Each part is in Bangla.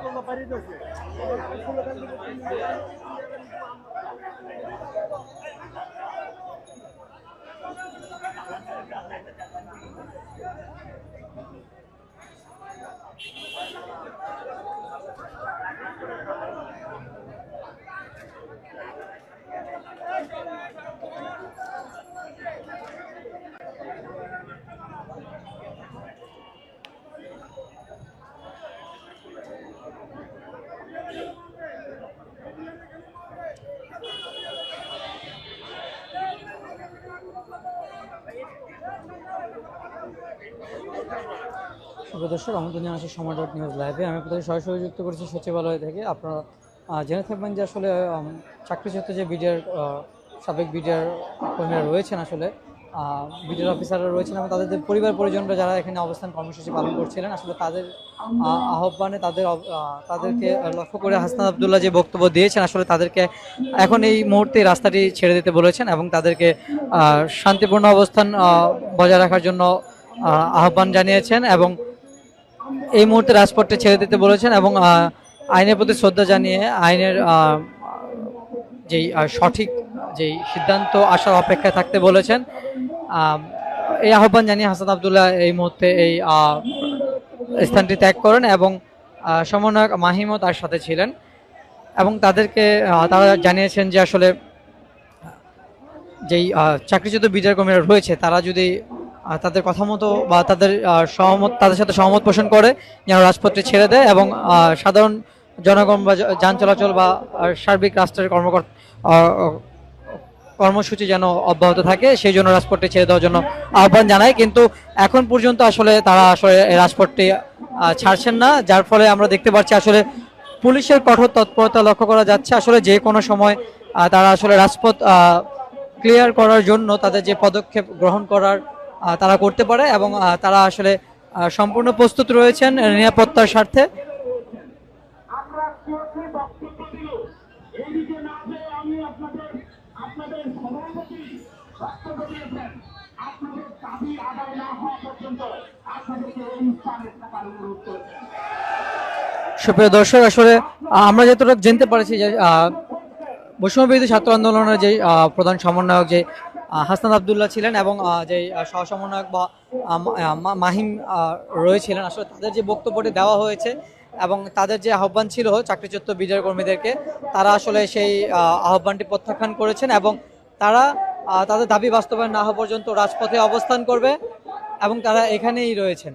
শুভ দর্শক আমন্ত্রণ জানাচ্ছি সময় ডট নিউজ লাইভে আমি আপনাদের সরাসরি যুক্ত করেছি সচিবালয় থেকে। আপনারা জেনে থাকবেন যে আসলে চাকরিচ্যুত যে বিডিআর সাবেক বিডিআর কর্মীরা রয়েছেন আসলে বিডিআর অফিসাররা রয়েছেন এবং তাদের পরিবার পরিজনরা যারা এখানে অবস্থান কর্মসূচি পালন করছিলেন, আসলে তাদের আহ্বানে তাদের তাদেরকে লক্ষ্য করে হাসনাত আবদুল্লাহ যে বক্তব্য দিয়েছেন, আসলে তাদেরকে এখন এই মুহূর্তে রাস্তাটি ছেড়ে দিতে বলেছেন এবং তাদেরকে শান্তিপূর্ণ অবস্থান বজায় রাখার জন্য আহ্বান জানিয়েছেন এবং এই মুহূর্তে রাজপথে ছেড়ে দিতে বলেছেন এবং আইনের প্রতি শ্রদ্ধা জানিয়ে আইনের যেই সঠিক যেই সিদ্ধান্ত আসার অপেক্ষায় থাকতে বলেছেন। এই আহ্বান জানিয়ে হাসান আবদুল্লাহ এই মুহূর্তে এই স্থানটি ত্যাগ করেন এবং সমন্বয়ক মাহিমও তার সাথে ছিলেন এবং তাদেরকে তারা জানিয়েছেন যে আসলে যেই চাকরিচ্যুত বিচার কর্মীরা রয়েছে তারা যদি তাদের কথা মতো বা তাদের সহমত, তাদের সাথে সহমত পোষণ করে যেন রাজপথটি ছেড়ে দেয় এবং সাধারণ জনগণ বা যান চলাচল বা সার্বিক রাষ্ট্রের কর্মকর্তা কর্মসূচি যেন অব্যাহত থাকে, সেই জন্য রাজপথটি ছেড়ে দেওয়ার জন্য আহ্বান জানায় কিন্তু এখন পর্যন্ত আসলে তারা আসলে রাজপথটি ছাড়ছেন না, যার ফলে আমরা দেখতে পাচ্ছি আসলে পুলিশের কঠোর তৎপরতা লক্ষ্য করা যাচ্ছে। আসলে যে কোনো সময় তারা আসলে রাজপথ ক্লিয়ার করার জন্য তাদের যে পদক্ষেপ গ্রহণ করার তারা করতে পারে এবং তারা আসলে সম্পূর্ণ প্রস্তুত রয়েছেন নিরাপত্তার স্বার্থে। সুপ্রিয় দর্শক, আসলে আমরা যতটুকু জানতে পারছি যে বৈষম্য বিরোধী ছাত্র আন্দোলনের যে প্রধান সমন্বয়ক যে আহ, হাসনাত আবদুল্লাহ ছিলেন এবং যে সহসমন্বয়ক বা মাহিম রয়েছিলেন। আসলে তাদের যে বক্তব্যটি দেওয়া হয়েছে এবং তাদের যে আহ্বান ছিল চাকরিচ্যুত বিজয় কর্মীদেরকে তারা আসলে সেই আহ্বানটি প্রত্যাখ্যান করেছেন এবং তারা তাদের দাবি বাস্তবায়ন না হওয়া পর্যন্ত রাজপথে অবস্থান করবে এবং তারা এখানেই রয়েছেন।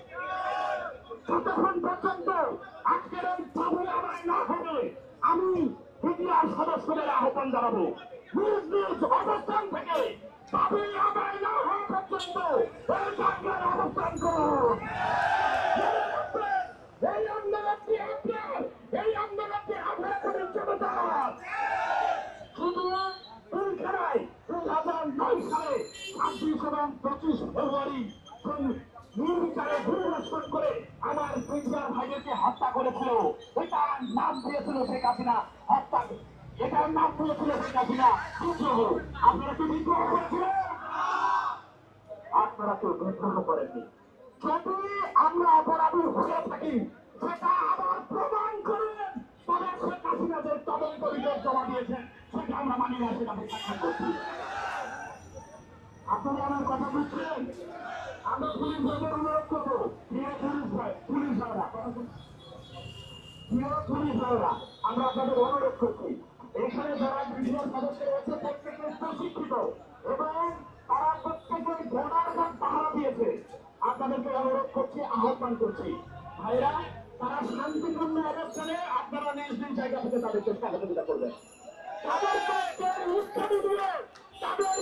ততক্ষণ পর্যন্ত আজকের এই দাবি আদায় না হবে আমি মিডিয়ার সদস্যদের আহ্বান জানাব নিজ নিজ অবস্থান থেকে দাবি আদায় না হওয়া পর্যন্ত এই জায়গায় অবস্থান করুন। এই আন্দোলনটি আপনার এই আন্দোলনটি আপনার পরিচর্যা শুধু দুই খেলায় দুই হাজার নয় সালে ছাব্বিশ এবং পঁচিশ করেছিল। এটার নাম দিয়েছিল শেখ হাসিনা। হত্যা এটার নাম দিয়েছিল শেখ হাসিনা। বিদ্রোহ আপনারা কি বিদ্রোহ করেছিলেন? আপনারা কেউ বিদ্রোহ করেননি। যদি আমরা অপরাধী হয়ে থাকি, সেটা আবার প্রমাণ করেন তবে শেখ হাসিনা যে তদন্ত রিপোর্ট জমা দিয়েছেন সেটা আমরা মানি না, সেটা প্রত্যাখ্যান করছি আপনারা আমার কথা বুঝছেন? আমরা পুলিশ অনুরোধ করব যারা খুবই আপনাদের অনুরোধ করছি এখানে যারা তারা প্রত্যেকের ভোটার কার্ড পাহারা দিয়েছে আপনাদেরকে অনুরোধ করছি আহ্বান করছি ভাইরা তারা শান্তিপূর্ণ অবস্থানে আপনারা নিজ নিজ জায়গা থেকে তাদেরকে সহযোগিতা করবেন তাদের না তাদের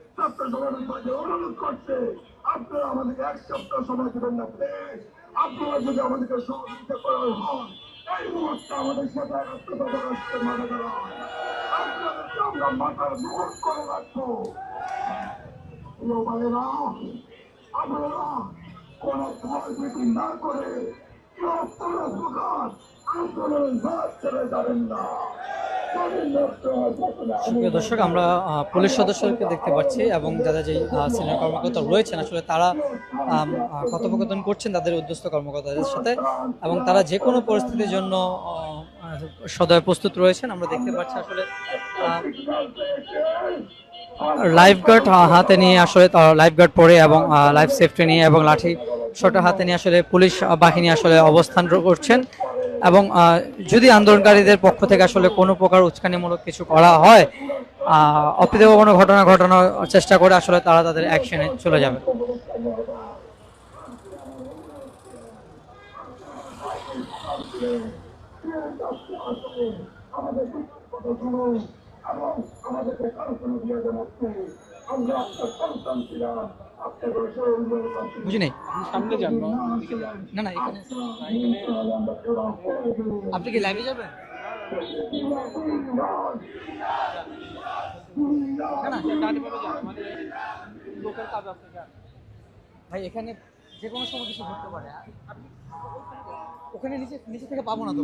অনুরোধ আপনারা আমাদেরকে এক সময় দেবেন না আপনারা যদি আমাদেরকে সহযোগিতা করার হন, এই মুহূর্তে আমাদের আমরা আপনারা কোন ভয় ভীতি না করে কেউ কোনো ছেড়ে যাবেন না। প্রিয় দর্শক, আমরা পুলিশ সদস্যকে দেখতে পাচ্ছি এবং যারা যে সিনিয়র কর্মকর্তা রয়েছেন, আসলে তারা কথোপকথন করছেন তাদের উদ্যোস্ত কর্মকর্তাদের সাথে এবং তারা যে কোনো পরিস্থিতির জন্য সদয় প্রস্তুত রয়েছেন। আমরা দেখতে পাচ্ছি আসলে লাইফ গার্ড হাতে নিয়ে আসলে লাইফ গার্ড পরে এবং লাইফ সেফটি নিয়ে এবং লাঠি ছোট হাতে নিয়ে আসলে পুলিশ বাহিনী আসলে অবস্থান করছেন। এবং যদি আন্দোলনকারীদের পক্ষ থেকে আসলে কোনো প্রকার উস্কানিমূলক কিছু করা হয় আহ, অপ্রীতিকর কোনো ঘটনা ঘটানোর চেষ্টা করে আসলে তারা তাদের অ্যাকশনে চলে যাবে। আমাদের কথা শুনুন এবং আমাদেরকে কারণ দিয়ে জানাচ্ছে আমরা আপনার সন্তান ছিলাম বুঝি নাই সামনে যান না না না এখানে আপনি কি লাইভে যাবেন ভাই এখানে যে কোনো সময় কিছু ঘটতে পারে ওখানে নিচে নিচে থেকে পাবো না তো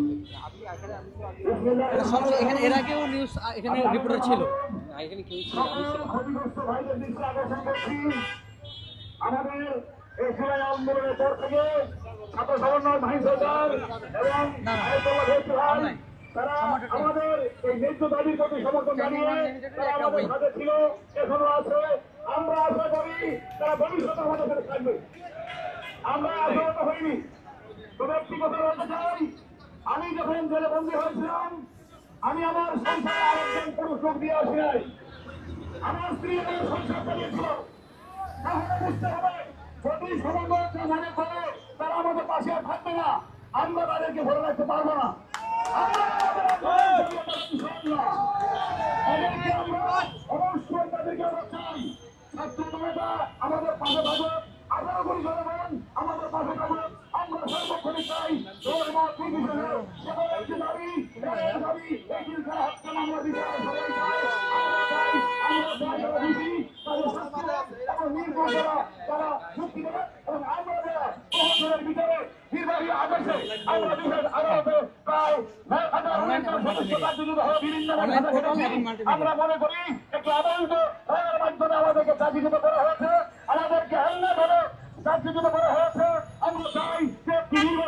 এখানে এর আগেও নিউজ এখানে রিপোর্টার ছিল এখানে কেউ ছিল আমি ভাইদের দৃষ্টি আকর্ষণ করছি। আমাদের এই জুলাই আন্দোলনের পর থেকে ছাত্র সমন্বয় ভাই সরকার এবং। তারা আমাদের এই ন্যায্য দাবির প্রতি সমর্থন জানিয়ে তারা আমাদের সাথে ছিল এখনও আছে। আমরা আশা করি তারা ভবিষ্যতে আমাদের সাথে থাকবে। আমরা আশাহত হইনি তো ব্যক্তিগত বলতে চাই আমি যখন জেলে বন্দী হয়েছিলাম আমি আমার সংসারে আরেকজন পুরুষ লোক দিয়ে আসি নাই। আমার স্ত্রী আমার সংসার চালিয়েছিল তাহলে বুঝতে হবে, যদি সমন্বয় মনে করে, তারা আমাদের পাশে আর থাকবে না। আমরা তাদেরকে ধরে রাখতে পারব না। আমাদের পাশে থাকবে করা তারা আমরা আদালতে হয়ে মনে করি একটি ধরনের মাধ্যমে আমাদেরকে চাকরিচ্যুত করা হয়েছে আমাদেরকে হাল্লা ধরে চাকরিচ্যুত করা হয়েছে আমরা চাই যে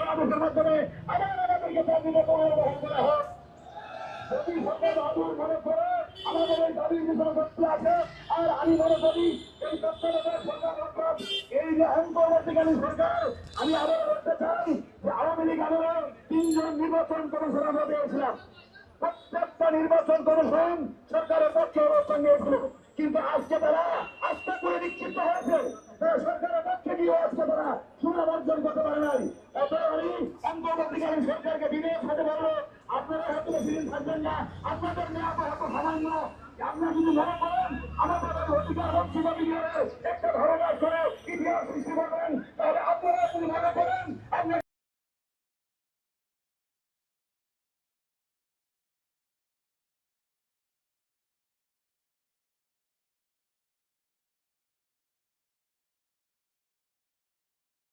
আদেশের মাধ্যমে আবার আমাদেরকে চাকরিচ্যুত করা হোক যদি সরকার আদর মনে করে আমাদের এই দাবির পিছনে সত্যি আছে। আর আমি মনে করি এই সরকার এই যে অন্তর্বর্তীকালীন আমি আবার বলতে চাই যে আওয়ামী লীগ তিনজন নির্বাচন কমিশন আমরা দিয়েছিলাম প্রত্যেকটা নির্বাচন কমিশন সরকারের পক্ষে অবস্থান কিন্তু আজকে তারা আস্থা করে বিক্ষিপ্ত হয়েছে। সরকারের পক্ষে গিয়ে আজকে তারা সুনাম অর্জন করতে পারে নাই। এত আমি অন্তর্বর্তীকালীন সরকারকে বিনয়ের সাথে বলব আপনারা হয়তো ফিরে থাকবেন না। আপনাদের মেয়া হয়তো সামান্য আপনারা যদি মনে করেন, আমাদের অধিকার হচ্ছে একটা ধারণা করে ইতিহাস সৃষ্টি করবেন, তাহলে আপনারা যদি মনে করেন